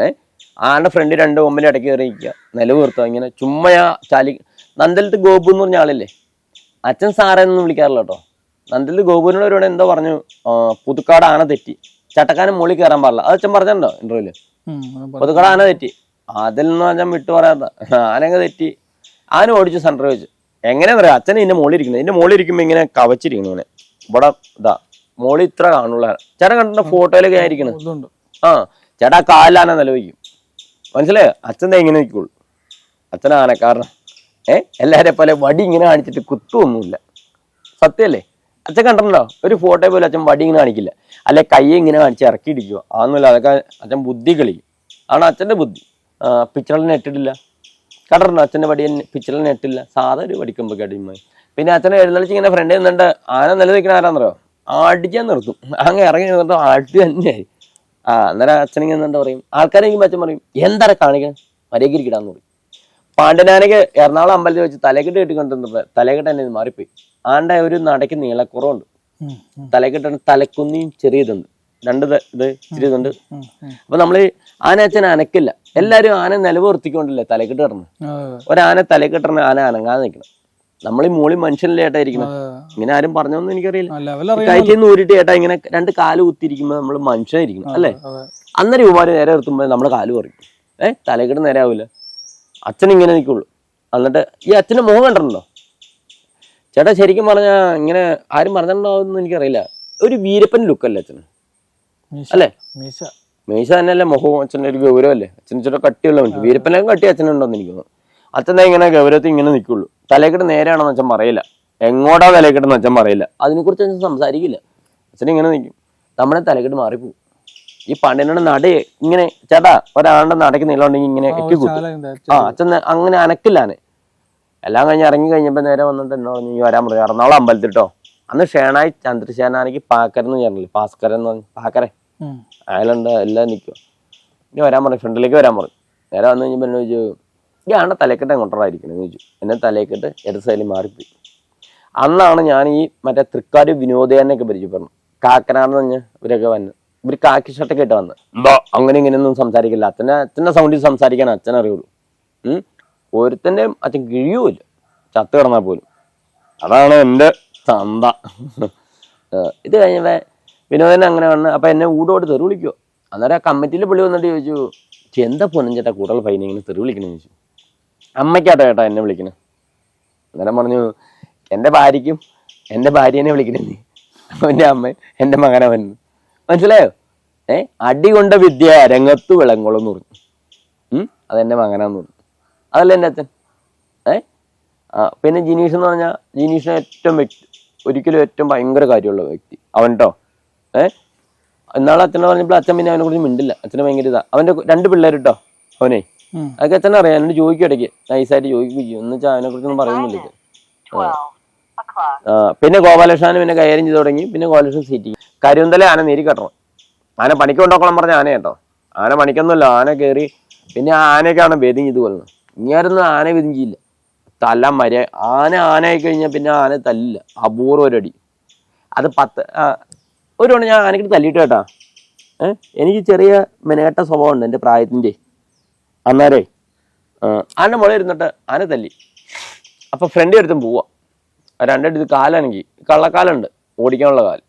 Speaker 1: ഏഹ് ആന്റെ ഫ്രണ്ട് രണ്ട് കൊമ്പിന്റെ ഇടയ്ക്ക് കയറി നിൽക്കുക. നിലവ് നിർത്തുക ഇങ്ങനെ ചുമ്മയാ ചാലി നന്ദലത്ത് ഗോപു എന്ന് പറഞ്ഞ ആളില്ലേ? അച്ഛൻ സാറെന്ന് വിളിക്കാറില്ല കേട്ടോ. നന്ദലത്ത് ഗോപുവിനോട് ഒരുവിടെ എന്തോ പറഞ്ഞു. പുതുക്കാട് ആന തെറ്റി. ചട്ടക്കാരൻ മുകളിൽ കയറാൻ പാടില്ല. അത് അച്ഛൻ പറഞ്ഞിട്ടുണ്ടോ
Speaker 2: ഇന്റർവ്യൂൽ
Speaker 1: പുതുക്കാട് ആന തെറ്റി. അതിൽ നിന്ന് ഞാൻ വിട്ടു പറയാത്ത ആനങ്ങ് തെറ്റി. ആന ഓടിച്ചു സെന്റർ വെച്ച്. എങ്ങനെ പറയാം അച്ഛനെ ഇതിന്റെ മുകളിൽ ഇരിക്കുന്നത്. ഇതിന്റെ മുകളിൽ ഇരിക്കുമ്പോ ഇങ്ങനെ കവച്ചിരിക്കുന്നു ഇങ്ങനെ. ഇവിടെ ഇതാ മോളി ഇത്ര കാണുള്ള. ചേട്ടൻ കണ്ട ഫോട്ടോയിലൊക്കെ ആയിരിക്കണം ആ ചേട്ടാ കാലാന നിലവിക്കും മനസ്സിലായോ? അച്ഛൻ ഇങ്ങനെ നിൽക്കുള്ളൂ അച്ഛൻ ആനക്കാരനാ. ഏ എല്ലാരെ പോലെ വടി ഇങ്ങനെ കാണിച്ചിട്ട് കുത്തൊന്നുമില്ല സത്യല്ലേ? അച്ഛൻ കണ്ടിട്ടുണ്ടോ? ഒരു ഫോട്ടോ പോലും അച്ഛൻ വടി ഇങ്ങനെ കാണിക്കില്ല. അല്ലെ കൈ ഇങ്ങനെ കാണിച്ച് ഇറക്കി ഇടിക്കുക അതൊന്നുമില്ല അതൊക്കെ അച്ഛൻ ബുദ്ധി കളിക്കും. ആണ് അച്ഛന്റെ ബുദ്ധി. ആ പിച്ചളിന് ഇട്ടിട്ടില്ല. കണ്ടിട്ടുണ്ടോ അച്ഛന്റെ വടി പിച്ചളിന് ഇട്ടില്ല. സാധാ ഒരു വടിക്കുമ്പോൾ കടിയുമായി പിന്നെ അച്ഛനെ എഴുന്നള്ളിച്ച് ഇങ്ങനെ ഫ്രണ്ട് നിന്നിട്ട് ആന നിലനിൽക്കണ ആരാന്നറിയോ? ആടിക്കാൻ നിർത്തും. അങ്ങ് ഇറങ്ങി നിന്നിട്ട് അടി തന്നെയായി ആ അന്നേരം അച്ഛനിങ്ങനെ എന്താ പറയും? ആൾക്കാരെങ്കിലും അച്ഛൻ പറയും എന്താ കാണിക്കണം? മര്യാദക്കിരിക്കടാന്ന് പറയും. പാണ്ഡനാനക്ക് എറണാകുളം അമ്പലത്തിൽ വെച്ച് തലക്കെട്ട് കെട്ടിക്കൊണ്ടിരുന്നപ്പോ തലക്കെട്ട് തന്നെ മാറിപ്പോയി. ആണ്ട ഒരു നടക്ക് നീളക്കുറവുണ്ട്. തലക്കെട്ടാണ് തലക്കുന്നിയും ചെറിയതുണ്ട്. രണ്ട് ഇത് ഇച്ചിരി ഇതുണ്ട്. അപ്പൊ നമ്മൾ ആന അച്ഛൻ അനക്കില്ല. എല്ലാരും ആന നിലവുറത്തിക്കൊണ്ടല്ലേ തലക്കെട്ട് കിടന്ന്? ഒരാന തലക്കെട്ടിന് ആന അനങ്ങാതെ നിൽക്കണം നമ്മൾ ഈ മൂളി മനുഷ്യനല്ലേ ഏട്ടാ ഇരിക്കണം? ഇങ്ങനെ ആരും പറഞ്ഞൊന്നും എനിക്കറിയില്ല. കയറ്റിൽ നിന്ന് ഊരിട്ട് ഏട്ടാ ഇങ്ങനെ രണ്ട് കാൽ കുത്തിയിരിക്കുമ്പോ നമ്മൾ മനുഷ്യനായിരിക്കണം അല്ലേ? അന്നേരം ഇവമാര് നേരെ നിർത്തുമ്പോൾ നമ്മൾ കാൽ കുറയ്ക്കും ഏ? തലക്കെട്ട് നേരെ ആവില്ല അച്ഛൻ ഇങ്ങനെ നിൽക്കുള്ളൂ എന്നിട്ട് ഈ അച്ഛന്റെ മുഖം കണ്ടിട്ടുണ്ടോ? ചേട്ടാ ശരിക്കും പറഞ്ഞാ ഇങ്ങനെ ആരും പറഞ്ഞിട്ടുണ്ടാവുമെന്ന് എനിക്കറിയില്ല. ഒരു വീരപ്പൻ ലുക്കല്ലേ അച്ഛന്? അല്ലേ?
Speaker 2: മീശ.
Speaker 1: മീശ തന്നെയല്ലേ മുഖവും അച്ഛന്റെ ഒരു ഗൗരവമല്ലേ? അച്ഛൻ ഇച്ചിരി കട്ടിയുള്ള മനുഷ്യൻ വീരപ്പനെ കട്ടി അച്ഛനുണ്ടോന്ന് എനിക്ക് തോന്നുന്നു. അച്ഛൻ ഇങ്ങനെ ഗൗരവത്തിൽ ഇങ്ങനെ നിൽക്കുള്ളൂ. തലേക്കിട്ട് നേരെയാണെന്ന് അച്ഛൻ പറയില്ല. എങ്ങോട്ടാ തലേക്കിട്ടെന്ന് അച്ഛൻ പറയില്ല. അതിനെക്കുറിച്ച് അച്ഛൻ സംസാരിക്കില്ല. അച്ഛൻ ഇങ്ങനെ നിൽക്കും. നമ്മുടെ തലക്കെട്ട് മാറിപ്പോകും ഈ പണ്ടിനോട് നട ഇങ്ങനെ ചേട്ടാ ഒരാളുടെ നടക്ക് നീളമുണ്ടെങ്കിൽ ഇങ്ങനെ എക്കി
Speaker 2: ഉണ്ട്.
Speaker 1: ആ അച്ഛൻ അങ്ങനെ അനക്കില്ലാനെ എല്ലാം കഴിഞ്ഞ് ഇറങ്ങി കഴിഞ്ഞപ്പോ നേരെ വന്നിട്ട് എന്നോട് "നീ വരാൻ പറഞ്ഞു എറണാകുളം അമ്പലത്തിൽ കേട്ടോ അന്ന് ഷേണായി ചന്ദ്രശേനാനിക്ക് പാക്കരൻ എന്ന് പറഞ്ഞില്ലേ? പാസ്കരൻ എന്ന് പറഞ്ഞു. പാക്കരെ
Speaker 2: ഉം.
Speaker 1: അയാളുണ്ട് എല്ലാം നിൽക്കുക ഇനി വരാൻ പറഞ്ഞു ഫ്രണ്ടിലേക്ക് വരാൻ പറഞ്ഞു നേരെ വന്നു കഴിഞ്ഞപ്പോൾ എന്നെ ചോദിച്ചു ഈ ആണ്ട തലക്കെട്ട് എങ്ങോട്ടായിരിക്കണം ചോദിച്ചു. എന്നെ തലക്കെട്ട് ഇടത് സൈഡിൽ മാറിപ്പോയി. അന്നാണ് ഞാൻ ഈ മറ്റേ തൃക്കാട് വിനോദയാനൊക്കെ പറഞ്ഞു കാക്കനാണെന്ന് പറഞ്ഞ് ഇവരൊക്കെ വന്നു. ഇവർ കാക്കി ഷർട്ടൊക്കെ ഇട്ട് വന്ന്. എന്തോ? അങ്ങനെ ഇങ്ങനെയൊന്നും സംസാരിക്കില്ല. അച്ഛനെ അച്ഛന്റെ സൗണ്ടിൽ സംസാരിക്കാൻ അച്ഛൻ അറിയുള്ളൂ. ഒരുത്തന്റെയും അച്ഛൻ കിഴിയുമില്ല. ചത്ത് കിടന്നാൽ പോലും. അതാണ് എന്റെ തന്ത. ഇത് കഴിഞ്ഞപ്പോ വിനോദൻ അങ്ങനെ വന്ന് അപ്പൊ എന്നെ ഊടോട് തെറി വിളിക്കുവോ? അന്നേരം ആ കമ്മിറ്റിയിൽ പുള്ളി വന്നിട്ട് ചോദിച്ചു എന്താ പൊന്നും കൂടുതൽ ഫൈൻ ഇങ്ങനെ തെറി വിളിക്കണെന്ന് ചോദിച്ചു. അമ്മയ്ക്കാട്ടോ ചേട്ടാ എന്നെ വിളിക്കണേ. അന്നേരം പറഞ്ഞു എന്റെ ഭാര്യയ്ക്കും എന്റെ ഭാര്യനെ വിളിക്കണേ നീ. അവന്റെ അമ്മ എന്റെ വന്നു മനസ്സിലായോ? ഏ അടി കൊണ്ട വിദ്യ രംഗത്ത് വിളങ്ങോളം എന്ന് പറഞ്ഞു. അതെന്റെ മകനാന്ന് പറഞ്ഞു. അതല്ല എന്റെ അച്ഛൻ? ഏ പിന്നെ ജിനീഷ് എന്ന് പറഞ്ഞാൽ ജിനീഷിനെ ഏറ്റവും ഒരിക്കലും ഏറ്റവും ഭയങ്കര കാര്യമുള്ള വ്യക്തി. അവൻ കേട്ടോ ഏ? എന്നാളെ അച്ഛനെ പറഞ്ഞപ്പോൾ അച്ഛൻ പിന്നെ അവനെ കുറിച്ച് മിണ്ടില്ല. അച്ഛനെ ഭയങ്കര ഇതാ. അവന്റെ രണ്ട് പിള്ളേർ കേട്ടോ അവനെ. അതൊക്കെ അച്ഛനെ അറിയാം. എന്നോട് ചോദിക്കും ഇടയ്ക്ക്. നൈസായിട്ട് ചോദിക്കുകയും എന്ന് വെച്ചാൽ അവനെ കുറിച്ചൊന്നും പറയുന്നില്ല. ആ. പിന്നെ ഗോപാലകൃഷ്ണൻ പിന്നെ കൈകാര്യം ചെയ്ത് തുടങ്ങി. പിന്നെ ഗോപാലകൃഷ്ണൻ സീറ്റ് കരുന്തല ആന നേരി കെട്ടണം. ആന പണിക്ക് കൊണ്ടോക്കണം പറഞ്ഞ ആന കേട്ടോ. ആന പണിക്കൊന്നുമല്ല. ആന കയറി. പിന്നെ ആ ആനയൊക്കെയാണ് വേദം ഇത് കൊല്ലണം ഇങ്ങാരൊന്നും ആന വേദം ചെയ്യില്ല. തല മര്യ ആന ആനയായി കഴിഞ്ഞാൽ പിന്നെ ആന തല്ലില്ല. അപൂർവ ഒരു അടി അത് പത്ത് ഒരു തവണ ഞാൻ ആനക്കിട്ട് തല്ലിയിട്ട് കേട്ടാ എനിക്ക് ചെറിയ മെനകെട്ട സ്വഭാവമുണ്ട് എന്റെ പ്രായത്തിന്റെ അന്നേരേ ആന മുള ഇരുന്നിട്ട് ആന തല്ലി. അപ്പോൾ ഫ്രണ്ട് എടുത്തും പോവാ. രണ്ടടി ഇത് കാലാണെങ്കിൽ കള്ളക്കാലുണ്ട്. ഓടിക്കാനുള്ള കാൽ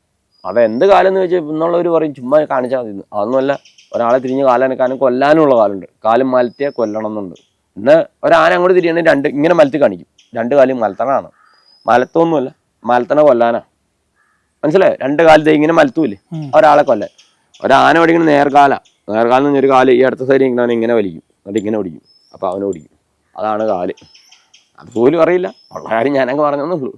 Speaker 1: അപ്പം എന്ത് കാലെന്ന് വെച്ചാൽ എന്നുള്ളവർ പറയും ചുമ്മാ കാണിച്ചാൽ മതി അതൊന്നുമല്ല. ഒരാളെ തിരിഞ്ഞ് കാലനക്കാനും കൊല്ലാനുമുള്ള കാലുണ്ട്. കാലും മലത്തിയാൽ കൊല്ലണം എന്നുണ്ട്. ഇന്ന് ഒരാന അങ്ങോട്ട് തിരിയണമെങ്കിൽ രണ്ട് ഇങ്ങനെ മലത്ത് കാണിക്കും. രണ്ട് കാലും മലത്തണാണ്. മലത്തൊന്നുമല്ല മലത്തണ കൊല്ലാനാ. മനസ്സിലായോ? രണ്ട് കാലത്ത് ഇങ്ങനെ മലത്തൂല്ലേ? ഒരാളെ കൊല്ല ഒരാന ഓടിക്കുന്ന നേർകാല. നേർകാലം എന്ന് ഒരു കാൽ ഈ അടുത്ത സൈഡിൽ ഇങ്ങനെ ഇങ്ങനെ വലിക്കും എന്നിട്ട് ഇങ്ങനെ ഓടിക്കും. അപ്പൊ അവനെ ഓടിക്കും. അതാണ് കാൽ. അത് പോലും അറിയില്ല. ഉള്ള കാര്യം ഞാനങ്ങ് പറഞ്ഞെന്നുള്ളൂ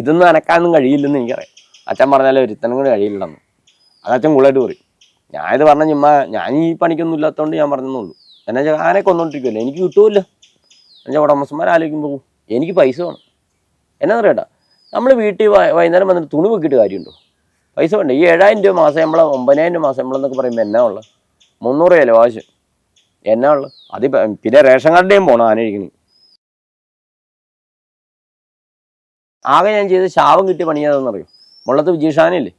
Speaker 1: ഇതൊന്നും അനക്കാനൊന്നും കഴിയില്ലെന്ന് എനിക്കറിയാം. അച്ഛൻ പറഞ്ഞാലേ ഒരുത്തനും കൂടി കഴിയില്ലെന്ന്. അത് അച്ഛൻ കൂളായിട്ട് പറയും. ഞാനിത് പറഞ്ഞ ചുമ്മാ ഞാൻ ഈ പണിക്കൊന്നും ഇല്ലാത്തതുകൊണ്ട് ഞാൻ പറഞ്ഞെന്നുള്ളൂ എന്നാ വെച്ചാൽ ആനെ കൊന്നോണ്ടിരിക്കുമല്ലോ എനിക്ക് കിട്ടുമല്ലോ എന്നുവെച്ചാൽ ഉടമസ്ഥന്മാർ ആലോചിക്കുമ്പോൾ എനിക്ക് പൈസ വേണം. എന്നാന്നറിയട്ടാ? നമ്മൾ വീട്ടിൽ വൈകുന്നേരം വന്നിട്ട് തുണി വെക്കിയിട്ട് കാര്യമുണ്ടോ? പൈസ വേണ്ട? ഈ ഏഴായിരം രൂപ മാസം നമ്മളെ ഒമ്പതിനായിരം രൂപ മാസം നമ്മളെന്നൊക്കെ പറയുമ്പോൾ എന്നാ ഉള്ളത് മുന്നൂറ് രൂപ ആവശ്യം എന്നാ ഉള്ളത് അത് പിന്നെ റേഷൻ കാർഡിന്റെയും പോകണം ആന കഴിക്കണി ആകെ ഞാൻ ചെയ്ത് ശാപം കിട്ടി പണിയാതെന്ന് അറിയോ മുള്ളത്ത് വിജയഷാനില്ലേ.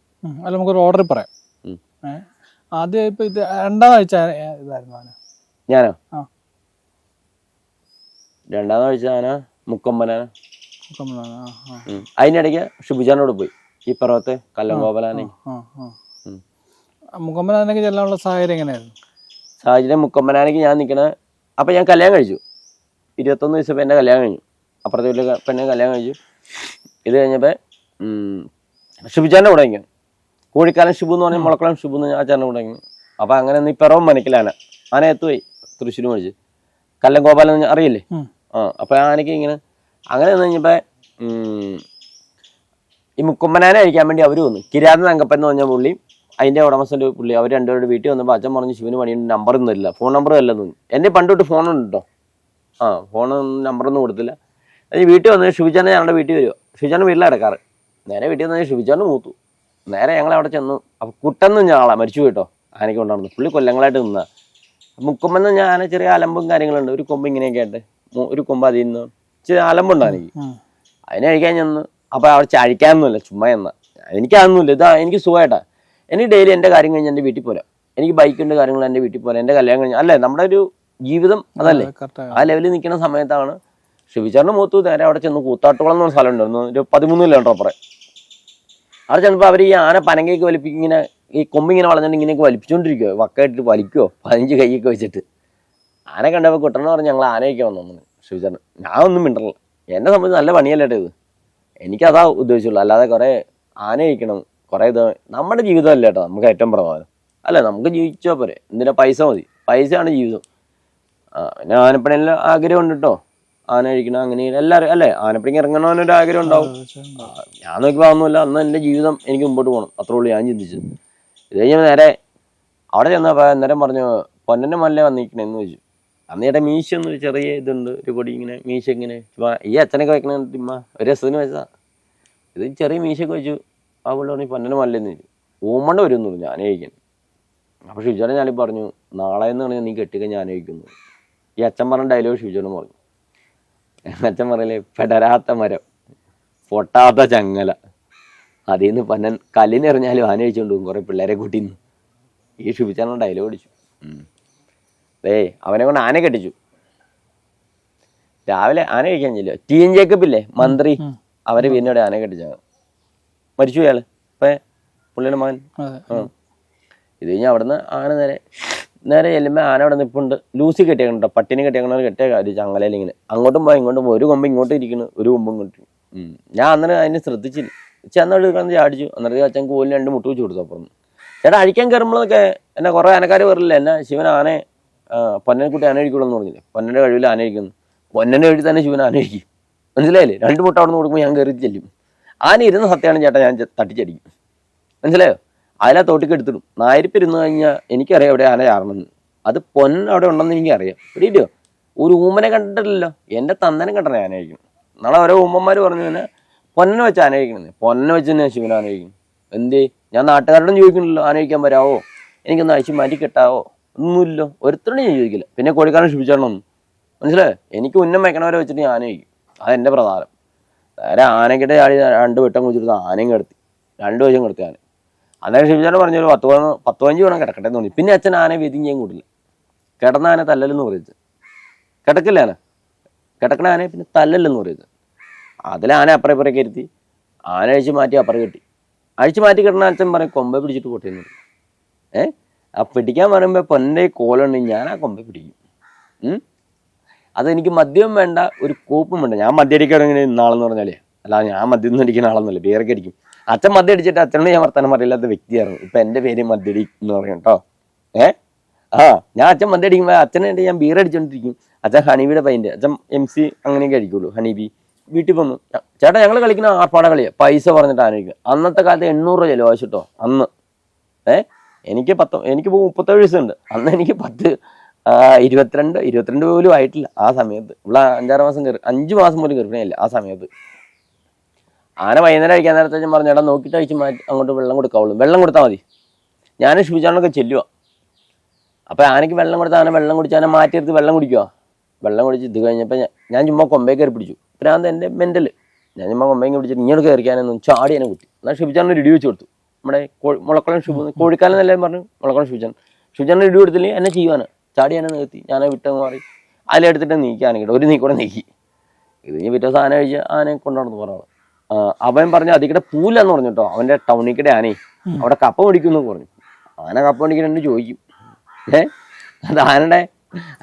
Speaker 2: അല്ല നമുക്കൊരു ഓർഡർ പറയാം. ആദ്യം ഇപ്പൊ ഇത് രണ്ടാമതാഴ്ച ഇതായിരുന്നു
Speaker 1: ഞാനോ. രണ്ടാമത് ആഴ്ച ആന മുക്കൊമ്പനാന. അതിനിടയ്ക്ക് ഷിബുജാനോട് പോയി. ഈ
Speaker 2: ആ
Speaker 1: ഉം.
Speaker 2: മുഖമ്മദാനൊക്കെ ചെല്ലാനുള്ള സാഹചര്യം എങ്ങനെയായിരുന്നു?
Speaker 1: സാഹചര്യം മുക്കൊമ്പനാനയ്ക്ക് ഞാൻ നിൽക്കണ അപ്പം ഞാൻ കല്യാണം കഴിച്ചു. ഇരുപത്തൊന്ന് വയസ്സപ്പോൾ എന്റെ കല്യാണം കഴിഞ്ഞു. അപ്പുറത്തെ വീട്ടിൽ പെണ്ണെ കല്യാണം കഴിച്ചു. ഇത് കഴിഞ്ഞപ്പോൾ ഷിബുചാന്റെ കൂടെ ഇങ്ങനെ കോഴിക്കാലം ഷിബു എന്ന് പറഞ്ഞാൽ മുളക്കുളം ഷിബു എന്ന് ആ ചേട്ടന്റെ കൂടെ ഇങ്ങനെ അപ്പോൾ അങ്ങനെ നീ പിറവും മനക്കിലാന ആന എത്തുപോയി തൃശ്ശൂർ മേടിച്ച് കല്ലൻ ഗോപാലൻ എന്ന് അറിയില്ലേ? ആ അപ്പൊ ആനയ്ക്ക് ഇങ്ങനെ അങ്ങനെ വന്നു കഴിഞ്ഞപ്പോ ഈ മുക്കുമ്പനാനെ അഴിക്കാൻ വേണ്ടി അവർ വന്നു. കിരാതൻ തങ്കപ്പൻ എന്ന് പറഞ്ഞ പുള്ളി അതിന്റെ ഉടമസ്ഥന്റെ പുള്ളി അവർ രണ്ടുപേരുടെ വീട്ടിൽ വന്നപ്പോൾ അച്ഛൻ പറഞ്ഞു ശിവന് പണിയുണ്ട് നമ്പറൊന്നും ഇല്ല ഫോൺ നമ്പർ അല്ല തോന്നി എന്റെ പണ്ട് തൊട്ട് ഫോണുണ്ട് കേട്ടോ ആ ഫോൺ നമ്പറൊന്നും കൊടുത്തില്ല. അത് വീട്ടിൽ വന്ന് ഷിവിച്ചാനെ ഞങ്ങളുടെ വീട്ടിൽ വരുമോ ഷിവിച്ചാന്റെ വീട്ടിലാണ് കിടക്കാറ്. നേരെ വീട്ടിൽ വന്ന് ഷിവിച്ചാന്റെ മൂത്തു. നേരെ ഞങ്ങൾ അവിടെ ചെന്നു. അപ്പൊ കുട്ടെന്ന് ഞാളാ മരിച്ചു കേട്ടോ ആനയ്ക്ക് കൊണ്ടാണ് പുള്ളി കൊല്ലങ്ങളായിട്ട് നിന്നാ. മുക്കുമ്പെന്ന് ഞാൻ ആന ചെറിയ അലമ്പും കാര്യങ്ങളുണ്ട്. ഒരു കൊമ്പ് ഇങ്ങനെയൊക്കെ ആയിട്ട്. ഒരു കൊമ്പ് അതിൽ നിന്ന് ചെറിയ അലമ്പുണ്ട്
Speaker 2: എനിക്ക്
Speaker 1: അതിനെ കഴിക്കാൻ ചെന്ന് അപ്പൊ അവിടെ ചഴിക്കാനൊന്നുമില്ല ചുമ്മാ എന്ന എനിക്കതൊന്നുമില്ല ഇതാ എനിക്ക് സുഖമായിട്ടാ എനിക്ക് ഡെയിലി എന്റെ കാര്യം കഴിഞ്ഞ് എന്റെ വീട്ടിൽ പോരാം. എനിക്ക് ബൈക്കിന്റെ കാര്യങ്ങൾ എന്റെ വീട്ടിൽ പോരാം. എന്റെ കല്യാണം കഴിഞ്ഞ് അല്ലേ? നമ്മുടെ ഒരു ജീവിതം അതല്ലേ? ആ ലെവലിൽ നിൽക്കുന്ന സമയത്താണ് ഷിബിച്ചാറിന്റെ മൂത്തു നേരെ അവിടെ ചെന്ന് കൂത്താട്ടുകുളം എന്ന് പറഞ്ഞ സ്ഥലം ഉണ്ടായിരുന്നു ഒരു പതിമൂന്ന് കിലോമീറ്റർ അപ്പുറം. അവിടെ ചെന്നപ്പോൾ അവർ ഈ ആന പനങ്കയൊക്കെ വലിപ്പിക്കും ഇങ്ങനെ ഈ കൊമ്പിങ്ങനെ വളഞ്ഞിട്ട് ഇങ്ങനെയൊക്കെ വലിപ്പിച്ചുകൊണ്ടിരിക്കുവോ വക്കായിട്ട് വലിക്കുവോ? പതിനഞ്ച് കൈയൊക്കെ വെച്ചിട്ട്. ആന കണ്ടപ്പോൾ കുട്ടനെ പറഞ്ഞ് ഞങ്ങൾ ആനയൊക്കെ വന്നു ഷിബിച്ചാറിന് ഞാൻ ഒന്നും മിണ്ടല്ല എന്നെ സംബന്ധിച്ച് നല്ല പണിയല്ലേ ഇത്? എനിക്കതാ ഉദ്ദേശിച്ചുള്ളൂ. അല്ലാതെ കുറേ ആന കഴിക്കണം കുറേ ഇത് നമ്മുടെ ജീവിതമല്ല കേട്ടോ നമുക്ക് ഏറ്റവും പ്രധാനം. അല്ല നമുക്ക് ജീവിച്ചാൽ പോരെ. എന്തിനാ പൈസ മതി. പൈസയാണ് ജീവിതം. പിന്നെ ആനപ്പണിയിൽ ആഗ്രഹമുണ്ട് കേട്ടോ. ആന കഴിക്കണം അങ്ങനെ എല്ലാവരും അല്ലേ? ആനപ്പിടിക്ക് ഇറങ്ങണമെന്നൊരു ആഗ്രഹം ഉണ്ടാവും. ഞാൻ നോക്കിയപ്പോൾ അതൊന്നുമില്ല. അന്ന് എന്റെ ജീവിതം എനിക്ക് മുമ്പോട്ട് പോകണം അത്രേ ഉള്ളൂ ഞാൻ ചിന്തിച്ചത്. ഇത് കഴിഞ്ഞാൽ നേരെ അവിടെ ചെന്നപ്പോൾ അന്നേരം പറഞ്ഞു പൊന്നന്റെ മല്ലേ വന്നിരിക്കണെന്ന് ചോദിച്ചു. അന്ന് ചേട്ടാ മീശ എന്നൊരു ചെറിയ ഇതുണ്ട് ഒരു പൊടി ഇങ്ങനെ മീശ ഇങ്ങനെ. ചുമ്മാ ഈ അച്ഛനൊക്കെ വെക്കണ ചുമ്മാ ഒരു രസത്തിന് വെച്ചതാ. ഇത് ചെറിയ മീശയൊക്കെ വെച്ചു. ആ പുള്ളി പറഞ്ഞു പൊന്നന്റെ മല്ലെന്ന് ചോദിച്ചു. ഓമണ്ട വരും പറഞ്ഞു ഞാൻ കഴിക്കാൻ അപ്പോൾ ഷിജോനെ ഞാനീ പറഞ്ഞു നാളെ എന്ന് പറഞ്ഞാൽ നീ കെട്ടിക്കാൻ ഞാൻ കഴിക്കുന്നു ഈ അച്ഛൻ പറഞ്ഞ ഡയലോഗ് ഷിജോനും പറഞ്ഞു. അച്ഛൻ പറയലേ പെടരാത്ത മരം. പൊട്ടാത്ത ചങ്ങല. അതിൽ നിന്ന് പന്നൻ കല്ലിനെറിഞ്ഞാലും ആന കഴിച്ചുകൊണ്ട് പോകും. കുറേ പിള്ളേരെ കൂട്ടിന്ന്. ഈ ക്ഷുഭിച്ചാണ് ഡയലോഗ് അടിച്ചു അതേ അവനെ കൊണ്ട് ആന കെട്ടിച്ചു. രാവിലെ ആന കഴിക്കാൻ ചെല്ലോ ടി എൻ ജേക്കബ് ഇല്ലേ? മന്ത്രി. അവരെ വീടിനോട് ആന കെട്ടിച്ചാണ് മരിച്ചു അയാൾ. ഇപ്പൊ പുള്ളിയുടെ മകൻ. ഇത് കഴിഞ്ഞ് അവിടുന്ന് ആന നേരെ നേരെ ചെല്ലുമ്പോൾ ആന അവിടെ നിൽപ്പുണ്ട് ലൂസി കെട്ടിയേക്കണോ പട്ടിനെ കെട്ടിയേക്കണ കെട്ടിയ കാര്യം ചങ്ങലയിൽ ഇങ്ങനെ. അങ്ങോട്ടും പോയി ഇങ്ങോട്ടും പോയി. ഒരു കൊമ്പ് ഇങ്ങോട്ട് ഇരിക്കുന്നു ഒരു കൊമ്പ് ഇങ്ങോട്ട്. ഞാൻ അന്നേരം അതിനെ ശ്രദ്ധിച്ചില്ല. ചെന്നോട് കിടന്ന് ചാടിച്ചു. അന്നേരത്തെ അച്ഛൻ കോലിന് രണ്ട് മുട്ട് വെച്ച് കൊടുത്തു അപ്പുറം ചേട്ടാ അഴിക്കാൻ കയറുമ്പോഴൊക്കെ എന്നെ കുറേ ആനക്കാർ വരില്ല? എന്നെ ശിവൻ ആനെ പൊന്നനെ കുട്ടി ആന അഴിക്കുള്ളൂ എന്ന് പറഞ്ഞില്ലേ? പൊന്നന്റെ കഴിവിൽ ആന അഴിക്കുന്നു പൊന്നന്റെ കഴിവിൽ തന്നെ ശിവൻ ആന അഴിക്കും മനസ്സിലായില്ലേ? രണ്ട് മുട്ട അവിടെ നിന്ന് കൊടുക്കുമ്പോൾ ഞാൻ കയറി ചെല്ലും. ആന ഇരുന്ന സത്യമാണ് ചേട്ടാ ഞാൻ തട്ടിച്ചടിക്കും. മനസ്സിലായോ? അതിലാ തോട്ടിക്ക് എടുത്തിടും. നായരിപ്പ് ഇരുന്ന് കഴിഞ്ഞാൽ എനിക്കറിയാം എവിടെ ആന ചാടണമെന്ന് അത് പൊൻ അവിടെ ഉണ്ടെന്ന് എനിക്കറിയാം. എടീട്ടോ ഒരു ഊമനെ കണ്ടിട്ടില്ലല്ലോ. എന്റെ തന്നനെ കണ്ടനെ ആന കഴിക്കണം നാളെ ഓരോ ഉമ്മമാർ പറഞ്ഞു തന്നെ പൊന്നെ വെച്ച് ആന കഴിക്കണമെന്ന് പൊന്നെ വെച്ച് തന്നെ ശിവൻ ആനയിക്കും. എന്ത്? ഞാൻ നാട്ടുകാരോടും ചോദിക്കണല്ലോ ആനയിക്കാൻ വരാവോ? എനിക്കൊന്ന് അഴിച്ച് മാറ്റി കിട്ടാവോ? ഒന്നുമില്ലോ. ഒരുത്തരോടും ഞാൻ ചോദിക്കില്ല. പിന്നെ കോഴിക്കാരൻ ക്ഷമിച്ചോളണം മനസ്സിലായോ? എനിക്ക് ഉന്നം വയ്ക്കണവരെ വെച്ചിട്ട് ഞാൻ ആനയിക്കും. അതെന്റെ പ്രധാനം. നേരെ ആനക്കിട്ട് ചാടി രണ്ട് വെട്ടം കുടിച്ചിട്ട് ആനയും കിടത്തി. രണ്ട് വശം കിടത്തി ആന. അന്നേരം ഷിബിചാൻ പറഞ്ഞു ഒരു പത്ത് പത്ത് പതിനഞ്ച് വേണം കിടക്കട്ടെ എന്ന് തോന്നി. പിന്നെ അച്ഛൻ ആന വെതിഞ്ഞേം കൂടില്ല. കിടന്ന ആന തല്ലലെന്ന് പറയുന്നത് കിടക്കില്ല ആന? കിടക്കണ ആനയെ പിന്നെ തല്ലല്ലെന്ന് പറയുന്നത് അതിൽ ആന അപ്പുറം ഇപ്പുറം കയറ്റി ആന അഴിച്ച് മാറ്റി അപ്പുറം കെട്ടി. അഴിച്ച് മാറ്റി കിടന്ന അച്ഛൻ പറയും കൊമ്പ പിടിച്ചിട്ട് പൊട്ടിയെന്ന് ഏ? ആ പിടിക്കാൻ പറയുമ്പോൾ പൊന്നെ കോലുണ്ടെങ്കിൽ ഞാൻ ആ കൊമ്പ പിടിക്കും? അതെനിക്ക് മദ്യം വേണ്ട ഒരു കോപ്പും വേണ്ട. ഞാൻ മദ്യം അടിക്കാൻ ഇങ്ങനെ ഇന്നാളെന്ന് പറഞ്ഞാലേ. അല്ല ഞാൻ മദ്യം ഒന്നും അടിക്കുന്ന ആളൊന്നുമല്ല. ബിയറൊക്കെ അടിക്കും. അച്ഛൻ മദ്യ അടിച്ചിട്ട് അച്ഛനോട് ഞാൻ വർത്താനം പറയില്ലാത്ത വ്യക്തിയായിരുന്നു. ഇപ്പൊ എന്റെ പേര് മദ്യടി എന്ന് പറയും കേട്ടോ. ഏ? ആ ഞാൻ അച്ഛൻ മദ്യ അടിക്കുമ്പോൾ അച്ഛനെ ഞാൻ ബീർ അടിച്ചോണ്ടിരിക്കും. അച്ഛൻ ഹണീബിയുടെ പൈന്റെ അച്ഛൻ എം സി അങ്ങനെയൊക്കെ അടിക്കുള്ളൂ ഹണീബി വീട്ടിൽ പോന്നു. ചേട്ടാ ഞങ്ങൾ കളിക്കുന്ന ആർപ്പാട കളിയാണ് പൈസ പറഞ്ഞിട്ട് ആനയിക്കുക അന്നത്തെ കാലത്ത് എണ്ണൂറ് രൂപ ചിലവാശ് കേട്ടോ അന്ന്. ഏ? എനിക്ക് പത്ത് എനിക്ക് മുപ്പത്തേഴ് വയസ്സുണ്ട്. അന്ന് എനിക്ക് പത്ത് ഇരുപത്തിരണ്ട് ഇരുപത്തിരണ്ട് പോലും ആയിട്ടില്ല ആ സമയത്ത്. ഇവിടെ അഞ്ചാറ് മാസം കയറി അഞ്ച് മാസം പോലും കയറിയില്ല ആ സമയത്ത്. ആന വൈകുന്നേരം കഴിക്കാൻ നേരത്തെ ഞാൻ പറഞ്ഞു എടാ നോക്കിയിട്ട് അഴിച്ച് മാറ്റി അങ്ങോട്ട് വെള്ളം കൊടുക്കാവുള്ളൂ. വെള്ളം കൊടുത്താൽ മതി. ഞാൻ ശുചിച്ചാണൊക്കെ ചെല്ലുക അപ്പോൾ ആനയ്ക്ക് വെള്ളം കൊടുത്താൽ ആന വെള്ളം കുടിച്ച് ആന മാറ്റിയെടുത്ത് വെള്ളം കുടിക്കുക വെള്ളം കുടിച്ച് ഇത് കഴിഞ്ഞപ്പോൾ ഞാൻ ചുമ്മാ കൊമ്പേ കയറി പിടിച്ചു. ഭ്രാന്ത് എന്റെ മെന്റൽ ഞാൻ ചുമ്മാ കൊമ്പേ പിടിച്ചിട്ട് ഇങ്ങോട്ട് കയറിക്കാനൊന്നും ചാടി എന്നെ കുത്തി. എന്നാൽ ഒരു ഇടി വെച്ച് കൊടുത്തു. നമ്മുടെ കോ- മുളക്കുളം ഷിബു കോഴിക്കാലം എന്നല്ലേ പറഞ്ഞു? മുളക്കുളം ശുചിച്ചാൻ ഷിബിച്ചാൻ ഇടി കൊടുത്തില്ലെങ്കിൽ എന്നെ ചെയ്യുവാണ് ചാടി എന്നെ നിർത്തി. ഞാൻ വിട്ടങ്ങ് മാറി. അതിലെടുത്തിട്ട് നീക്കി ആനക്കിട്ട് ഒരു നീക്കൂടെ നീക്കി. ഇത് കഴിഞ്ഞ് പിറ്റേ ആന കഴിച്ച് ആനയെ കൊണ്ടുനടന്ന് പറഞ്ഞു അവൻ പറഞ്ഞു അതിക്കടെ പൂലെന്ന് പറഞ്ഞു കേട്ടോ. അവന്റെ ടൗണിക്കടെ ആനേ. അവിടെ കപ്പ മേടിക്കുന്നു പറഞ്ഞു. ആന കപ്പ മേടിക്കണെന്ന് ചോദിക്കും. ഏ? അത് ആനയുടെ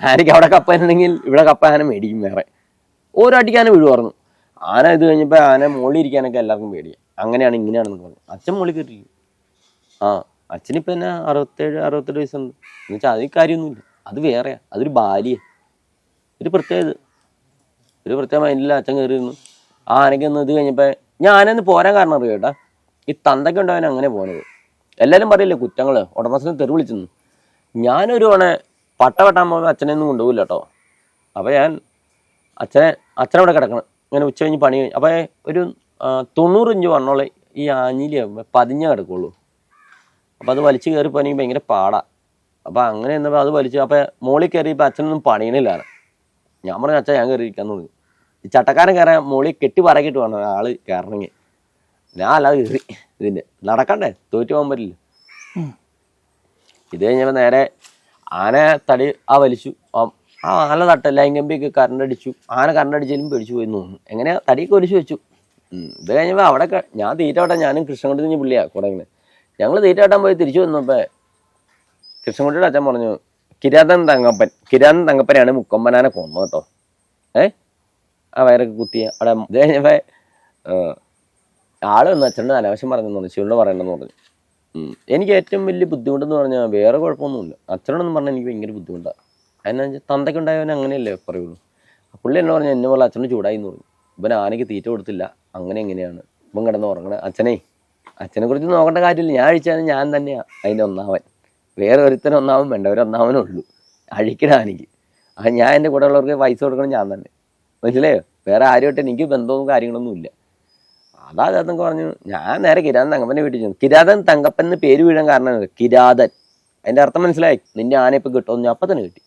Speaker 1: ആനയ്ക്ക് അവിടെ കപ്പ ഉണ്ടെങ്കിൽ ഇവിടെ കപ്പ ആന മേടിക്കും വേറെ. ഓരോ അടിക്ക് ആന വീഴുമായിരുന്നു. ആന ഇത് കഴിഞ്ഞപ്പോൾ ആന മുകളിൽ ഇരിക്കാനൊക്കെ എല്ലാവർക്കും പേടിയാണ് അങ്ങനെയാണ് ഇങ്ങനെയാണെന്ന് പറഞ്ഞു. അച്ഛൻ മുകളിൽ കയറിയിരിക്കും. ആ അച്ഛനിപ്പോൾ തന്നെ അറുപത്തേഴ് അറുപത്തെട്ട് വയസ്സുണ്ട്. എന്ന് വെച്ചാൽ അതിൽ കാര്യമൊന്നുമില്ല. അത് വേറെയാ. അതൊരു ബാലിയ. ഒരു പ്രത്യേകത. ഒരു പ്രത്യേക മൈൻഡിൽ അച്ഛൻ കയറി ഇരുന്നു ആ ആനയ്ക്ക് ഒന്ന് ഇത് കഴിഞ്ഞപ്പോൾ ആനയൊന്ന് പോരാൻ കാരണം അറിയാം കേട്ടാ ഈ തന്തയ്ക്ക് ഉണ്ടാവാൻ അങ്ങനെ പോണത്. എല്ലാവരും പറയില്ലേ കുറ്റങ്ങൾ ഉടമസ്ഥനെ തെറി വിളിച്ചെന്ന് ഞാനൊരു തവണ പട്ട വെട്ടാൻ പോകുമ്പോൾ അച്ഛനെ ഒന്നും കൊണ്ടുപോകില്ല കേട്ടോ. അപ്പോൾ ഞാൻ അച്ഛനെ അച്ഛനവിടെ കിടക്കണം. ഇങ്ങനെ ഉച്ച കഴിഞ്ഞ് പണി കഴിഞ്ഞ്. അപ്പോൾ ഒരു തൊണ്ണൂറ് ഇഞ്ച് വണ്ണോളെ ഈ ആഞ്ഞിലി പതിഞ്ഞ കിടക്കുള്ളൂ. അപ്പോൾ അത് വലിച്ചു കയറി പോയി ഭയങ്കര പാടാ. അപ്പോൾ അങ്ങനെ എന്നപ്പോൾ അത് വലിച്ചു അപ്പോൾ മോളിൽ കയറിയപ്പോൾ അച്ഛനൊന്നും പണിയണില്ലാണ് ഞാൻ പറഞ്ഞു അച്ഛൻ ഞാൻ കയറി ഇരിക്കാന്ന് പറഞ്ഞു. ഈ ചട്ടക്കാരൻ കയറാൻ മോളി കെട്ടി പറക്കിട്ട് വേണം ആൾ കയറണമെങ്കിൽ ഞാൻ അല്ലാതെ കയറി. ഇതിന്റെ നടക്കണ്ടേ? തോറ്റു പോകാൻ പറ്റില്ല. ഇത് കഴിഞ്ഞപ്പോൾ നേരെ ആന തടി ആ വലിച്ചു. ആ ആന തട്ട ലൈംഗമ്പിയൊക്കെ കറണ്ട് അടിച്ചു. ആന കറണ്ട് അടിച്ചാലും പേടിച്ചു പോയി തോന്നുന്നു. എങ്ങനെ തടിയൊക്കെ ഒലിച്ചു വെച്ചു. ഇത് കഴിഞ്ഞപ്പോൾ അവിടെ ഞാൻ തീറ്റ വെട്ടാൻ ഞാനും കൃഷ്ണൻകുട്ടി കുഞ്ഞ് പുള്ളിയാ കൂടെ ഇങ്ങനെ. ഞങ്ങൾ തീറ്റ വെട്ടാൻ പോയി തിരിച്ചു വന്നപ്പോൾ കൃഷ്ണൻകുട്ടിയുടെ അച്ഛൻ പറഞ്ഞു കിരാതൻ തങ്കപ്പൻ കിരാതൻ തങ്കപ്പനെയാണ് മുക്കമ്പനാനെ കൊന്നു കേട്ടോ ഏ? ആ വയറൊക്കെ കുത്തിയ അവിടെ ഇത് കഴിഞ്ഞപ്പോൾ ആൾ വന്ന് അച്ഛന്റെ അനാവശ്യം പറഞ്ഞെന്ന് പറഞ്ഞു ശിവനോട് പറയണ്ടെന്ന് പറഞ്ഞു. എനിക്ക് ഏറ്റവും വലിയ ബുദ്ധിമുട്ടെന്ന് പറഞ്ഞാൽ വേറെ കുഴപ്പമൊന്നുമില്ല. അച്ഛനോടൊന്നും പറഞ്ഞാൽ എനിക്ക് ഭയങ്കര ബുദ്ധിമുട്ടാണ് അതിനാ വെച്ചാൽ തന്തയ്ക്കുണ്ടായവൻ അങ്ങനെയല്ലേ പറയുള്ളൂ. പുള്ളി എന്നെ പറഞ്ഞു എന്നെ പോലെ അച്ഛന് ചൂടായി എന്ന് പറഞ്ഞു. ഇവൻ ആനയ്ക്ക് തീറ്റ കൊടുത്തില്ല. അങ്ങനെ എങ്ങനെയാണ്? ഇവൻ കിടന്ന് ഉറങ്ങണേ. അച്ഛനെ അച്ഛനെ കുറിച്ച് നോക്കേണ്ട കാര്യമില്ല. ഞാൻ അഴിച്ചാലും ഞാൻ തന്നെയാണ് അതിന്റെ ഒന്നാവൻ. വേറെ ഒരുത്തനും ഒന്നാവൻ വേണ്ട ഒരു ഒന്നാവനേ ഉള്ളൂ. അഴിക്കണ ആനയ്ക്ക്. ആ ഞാൻ എന്റെ കൂടെ ഉള്ളവർക്ക് പൈസ കൊടുക്കണം ഞാൻ തന്നെ. മനസ്സിലായോ? വേറെ ആരുമായിട്ട് എനിക്ക് ബന്ധവും കാര്യങ്ങളൊന്നും ഇല്ല. അതാ അതെന്നൊക്കെ പറഞ്ഞു ഞാൻ നേരെ കിരാതൻ തങ്കപ്പന്റെ വീട്ടിൽ ചെന്നു. കിരാതൻ തങ്കപ്പൻ എന്ന് പേര് വീഴാൻ കാരണം കിരാതൻ. അതിന്റെ അർത്ഥം മനസ്സിലായി. നിന്റെ ആന ഇപ്പൊ കിട്ടുമെന്ന് ഞാൻ അപ്പൊ തന്നെ കിട്ടി.